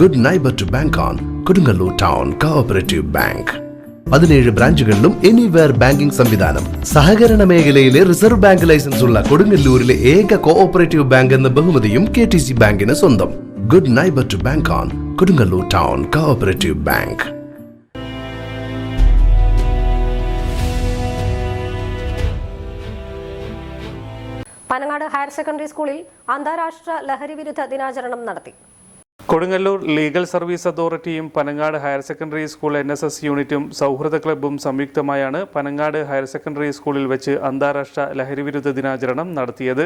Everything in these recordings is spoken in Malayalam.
Good neighbour to bank on Kodungallur town cooperative bank പതിനേഴ് ബ്രാഞ്ചുകളിലും എനിവെയർ ബാങ്കിംഗ് സംവിധാനം. സഹകരണ മേഖലയിലെ റിസർവ് ബാങ്ക് ലൈസൻസ് ഉള്ള കൊടുങ്ങല്ലൂരിലെ ഏക കോഓപ്പറേറ്റീവ് ബാങ്ക് എന്ന ബഹുമതിയും കെ ടി സി ബാങ്കിന് സ്വന്തം. Good neighbour to bank on Kodungallur town cooperative bank Panangad higher secondary സ്കൂളിൽ അന്താരാഷ്ട്ര ദിനാചരണം നടത്തി. കൊടുങ്ങല്ലൂർ ലീഗൽ സർവീസ് അതോറിറ്റിയും Panangad higher secondary school N S S യൂണിറ്റും സൗഹൃദ ക്ലബ്ബും സംയുക്തമായാണ് പനങ്ങാട് ഹയർ സെക്കൻഡറി സ്കൂളിൽ വെച്ച് അന്താരാഷ്ട്ര ലഹരിവിരുദ്ധ ദിനാചരണം നടത്തിയത്.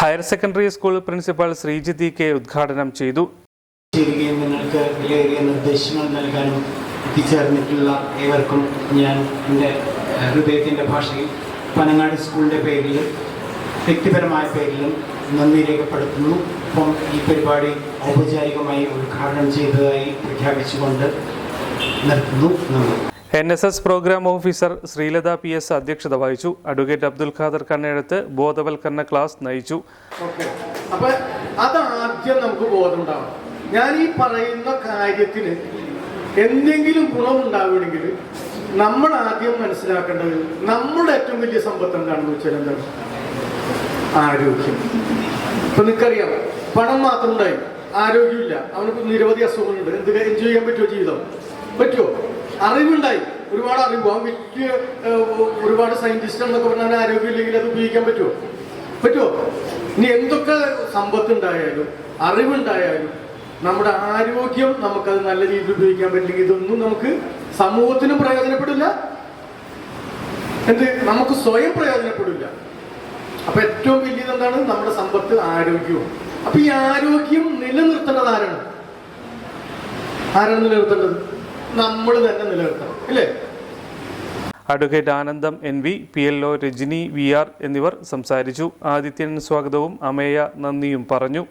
Higher secondary school principal Sreejithi K ഉദ്ഘാടനം ചെയ്തു. നിങ്ങൾക്ക് നിർദ്ദേശങ്ങൾ നൽകാനും ഏവർക്കും ഞാൻ എന്റെ ഭാഷയിൽ പനങ്ങാട് സ്കൂളിന്റെ പേരിലും വ്യക്തിപരമായ പേരിലും നന്ദി രേഖപ്പെടുത്തുന്നു. ഒപ്പം ഈ പരിപാടി ഔപചാരികമായി ഉദ്ഘാടനം ചെയ്തതായി പ്രഖ്യാപിച്ചുകൊണ്ട് നിർത്തുന്നു. നന്ദി. N S S programme officer Sreelatha P S അധ്യക്ഷത വഹിച്ചു. അഡ്വക്കേറ്റ് അബ്ദുൽ ഖാദർ കണ്ണെഴുത്ത് ബോധവൽക്കരണ ക്ലാസ് നയിച്ചു. അപ്പൊ അതാദ്യം നമുക്ക് ബോധമുണ്ടാവണം ഞാൻ ഈ പറയുന്ന കാര്യത്തിന് എന്തെങ്കിലും ഗുണമുണ്ടാവണമെങ്കിൽ നമ്മൾ ആദ്യം മനസ്സിലാക്കേണ്ടത് നമ്മുടെ ഏറ്റവും വലിയ സമ്പത്ത് എന്താണെന്ന് വെച്ചാൽ എന്താണ്? ആരോഗ്യം. ഇപ്പൊ നിനക്കറിയാം പണം മാത്രം ഉണ്ടായി. ആരോഗ്യമില്ല. അവനിപ്പോ നിരവധി അസുഖങ്ങളുണ്ട്. എന്ത് എൻജോയ് ചെയ്യാൻ പറ്റുമോ ജീവിതം? പറ്റുമോ അറിവുണ്ടായി. ഒരുപാട് അറിവ്. അവൻ വലിയ ഒരുപാട് സയന്റിസ്റ്റ് എന്നൊക്കെ പറഞ്ഞാൽ ആരോഗ്യമില്ലെങ്കിൽ അത് ഉപയോഗിക്കാൻ പറ്റുമോ പറ്റുമോ ഇനി എന്തൊക്കെ സമ്പത്ത് ഉണ്ടായാലും അറിവുണ്ടായാലും നമ്മുടെ ആരോഗ്യം നമുക്കത് നല്ല രീതിയിൽ ഉപയോഗിക്കാൻ പറ്റില്ലെങ്കിൽ ഇതൊന്നും നമുക്ക് സമൂഹത്തിനും പ്രയോജനപ്പെടില്ല. എന്ത്? നമുക്ക് സ്വയം പ്രയോജനപ്പെടില്ല. അപ്പൊ ഏറ്റവും വലിയത് എന്താണ്? നമ്മുടെ സമ്പത്ത് ആരോഗ്യവും. അപ്പൊ ഈ ആരോഗ്യം നിലനിർത്തേണ്ടത് ആരാണ്? ആരാണ് നിലനിർത്തേണ്ടത്? നമ്മൾ തന്നെ നിലനിർത്തണം അല്ലേ? Advocate Anandam N V P L O Rajani V R എന്നിവർ സംസാരിച്ചു. ആദിത്യൻ സ്വാഗതവും അമേയ നന്ദിയും പറഞ്ഞു.